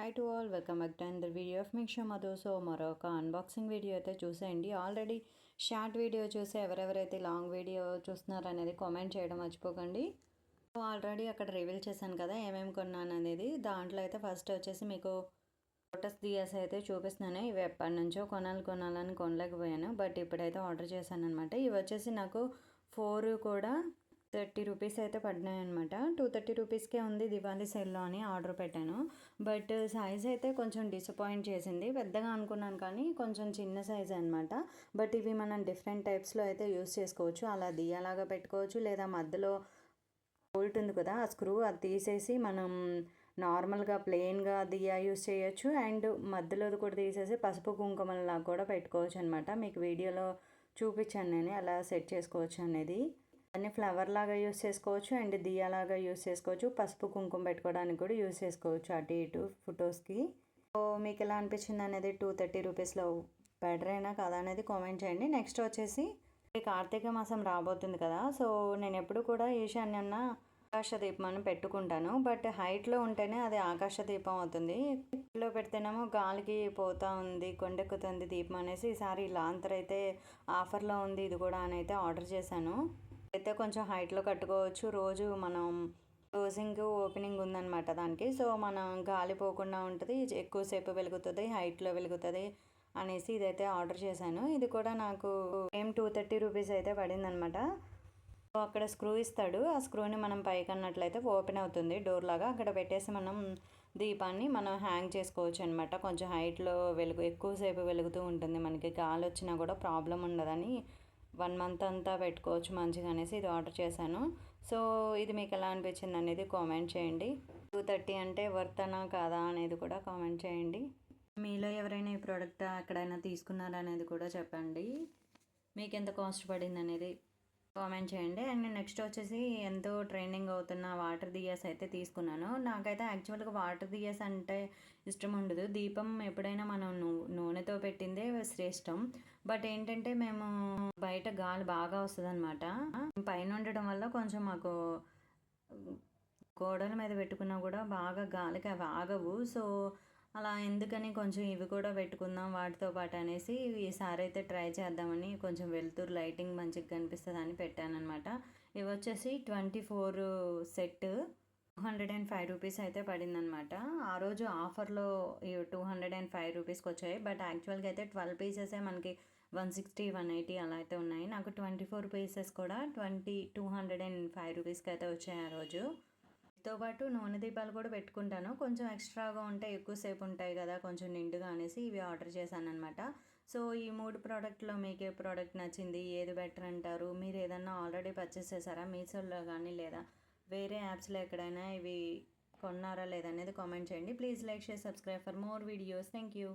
Hi to all welcome back to another video of Miksha Madhu so మరొక unboxing video అయితే చూసేయండి. Already short video చూసి ఎవరెవరైతే long video చూస్తున్నారు అనేది కామెంట్ చేయడం మర్చిపోకండి. సో ఆల్రెడీ అక్కడ రివీల్ చేశాను కదా ఏమేమి కొన్నాను అనేది. దాంట్లో అయితే ఫస్ట్ వచ్చేసి మీకు లోటస్ దియాస్ అయితే చూపిస్తున్నాను. ఇవి ఎప్పటి నుంచో కొనాలి కొనాలని కొనలేకపోయాను. బట్ ఇప్పుడైతే ఆర్డర్ చేశాను అనమాట ఇవి వచ్చేసి నాకు ఫోర్ కూడా థర్టీ రూపీస్ అయితే పడినాయి అనమాట టూ థర్టీ రూపీస్కే ఉంది దివాళీ సేల్లో అని ఆర్డర్ పెట్టాను. బట్ సైజ్ అయితే కొంచెం డిసప్పాయింట్ చేసింది. పెద్దగా అనుకున్నాను కానీ కొంచెం చిన్న సైజ్ అనమాట బట్ ఇవి మనం డిఫరెంట్ టైప్స్లో అయితే యూస్ చేసుకోవచ్చు. అలా దియ్యలాగా పెట్టుకోవచ్చు. లేదా మధ్యలో బోల్ట్ ఉంది కదా ఆ స్క్రూ అది తీసేసి మనం నార్మల్గా ప్లెయిన్గా దియా యూస్ చేయొచ్చు. అండ్ మధ్యలో కూడా తీసేసి పసుపు కుంకుమలా కూడా పెట్టుకోవచ్చు అనమాట మీకు వీడియోలో చూపించాను నేను ఎలా సెట్ చేసుకోవచ్చు అనేది. దాన్ని ఫ్లవర్ లాగా యూస్ చేసుకోవచ్చు అండ్ దియాలాగా యూస్ చేసుకోవచ్చు. పసుపు కుంకుమ పెట్టుకోవడానికి కూడా యూస్ చేసుకోవచ్చు అటు ఇటు ఫొటోస్కి సో మీకు ఎలా అనిపించింది అనేది టూ థర్టీ రూపీస్లో బెటర్ అయినా కదా అనేది కామెంట్ చేయండి. నెక్స్ట్ వచ్చేసి కార్తీక మాసం రాబోతుంది కదా సో నేను ఎప్పుడు కూడా ఈశాన్యన్న ఆకాశ దీపం అని పెట్టుకుంటాను బట్ హైట్లో ఉంటేనే అది ఆకాశ దీపం అవుతుంది. లో పెడితేనేమో గాలికి పోతా ఉంది కొండెక్కుతుంది దీపం అనేసి ఈసారి లాంతర్ అయితే ఆఫర్లో ఉంది ఇది కూడా అని అయితే ఆర్డర్ చేశాను. అయితే కొంచెం హైట్లో కట్టుకోవచ్చు. రోజు మనం క్లోజింగ్ ఓపెనింగ్ ఉందన్నమాట దానికి. సో మనం గాలి పోకుండా ఉంటుంది ఎక్కువసేపు వెలుగుతుంది హైట్లో వెలుగుతుంది అనేసి ఇదైతే ఆర్డర్ చేశాను. ఇది కూడా నాకు ఏం టూ థర్టీ రూపీస్ అయితే పడిందనమాట సో అక్కడ స్క్రూ ఇస్తాడు. ఆ స్క్రూని మనం పైకి అన్నట్లయితే ఓపెన్ అవుతుంది డోర్ లాగా. అక్కడ పెట్టేసి మనం దీపాన్ని మనం హ్యాంగ్ చేసుకోవచ్చు అనమాట కొంచెం హైట్లో వెలుగు ఎక్కువసేపు వెలుగుతూ ఉంటుంది మనకి. గాలి వచ్చినా కూడా ప్రాబ్లం ఉండదని వన్ మంత్ అంతా పెట్టుకోవచ్చు మంచిగా అనేసి ఇది ఆర్డర్ చేశాను. సో ఇది మీకు ఎలా అనిపించింది అనేది కామెంట్ చేయండి. టూ థర్టీ అంటే వర్తనా కాదా అనేది కూడా కామెంట్ చేయండి. మీలో ఎవరైనా ఈ ప్రోడక్ట్ ఎక్కడైనా తీసుకున్నారా అనేది కూడా చెప్పండి. మీకు ఎంత కాస్ట్ పడింది అనేది కామెంట్ చేయండి. అండ్ నెక్స్ట్ వచ్చేసి ఎంతో ట్రైనింగ్ అవుతున్న వాటర్ దియాస్ అయితే తీసుకున్నాను. నాకైతే యాక్చువల్గా వాటర్ దియాస్ అంటే ఇష్టం ఉండదు. దీపం ఎప్పుడైనా మనం నూనెతో పెట్టిందే శ్రేష్టం. బట్ ఏంటంటే మేము బయట గాలి బాగా వస్తుంది అనమాట పైన ఉండడం వల్ల కొంచెం మాకు గోడల మీద పెట్టుకున్నా కూడా బాగా గాలికి అవి ఆగవు. సో అలా ఎందుకని కొంచెం ఇవి కూడా పెట్టుకుందాం వాటితో పాటు అనేసి ఈసారి అయితే ట్రై చేద్దామని కొంచెం వెళ్తురు లైటింగ్ మంచిగా కనిపిస్తుంది అని పెట్టానమాట ఇవి వచ్చేసి twenty four set two hundred and five rupees అయితే పడిందనమాట ఆ రోజు ఆఫర్లో టూ హండ్రెడ్ అండ్ ఫైవ్ రూపీస్కి వచ్చాయి. బట్ యాక్చువల్గా అయితే ట్వెల్వ్ పీసెసే మనకి వన్ సిక్స్టీ వన్ ఎయిటీ అలా అయితే ఉన్నాయి. నాకు ట్వంటీ ఫోర్ పీసెస్ కూడా twenty two hundred and five రూపీస్కి అయితే వచ్చాయి ఆ రోజు. తో పాటు నూనె దీపాలు కూడా పెట్టుకుంటాను. కొంచెం ఎక్స్ట్రాగా ఉంటే ఎక్కువసేపు ఉంటాయి కదా కొంచెం నిండుగా అనేసి ఇవి ఆర్డర్ చేశాను అనమాట సో ఈ మూడు ప్రోడక్ట్లో మీకు ఏ ప్రోడక్ట్ నచ్చింది ఏది బెటర్ అంటారు? మీరు ఏదన్నా ఆల్రెడీ పర్చేస్ చేశారా? మీషోలో కానీ లేదా వేరే యాప్స్లో ఎక్కడైనా ఇవి కొన్నారా లేదనేది కామెంట్ చేయండి. Please like share subscribe for more videos. Thank you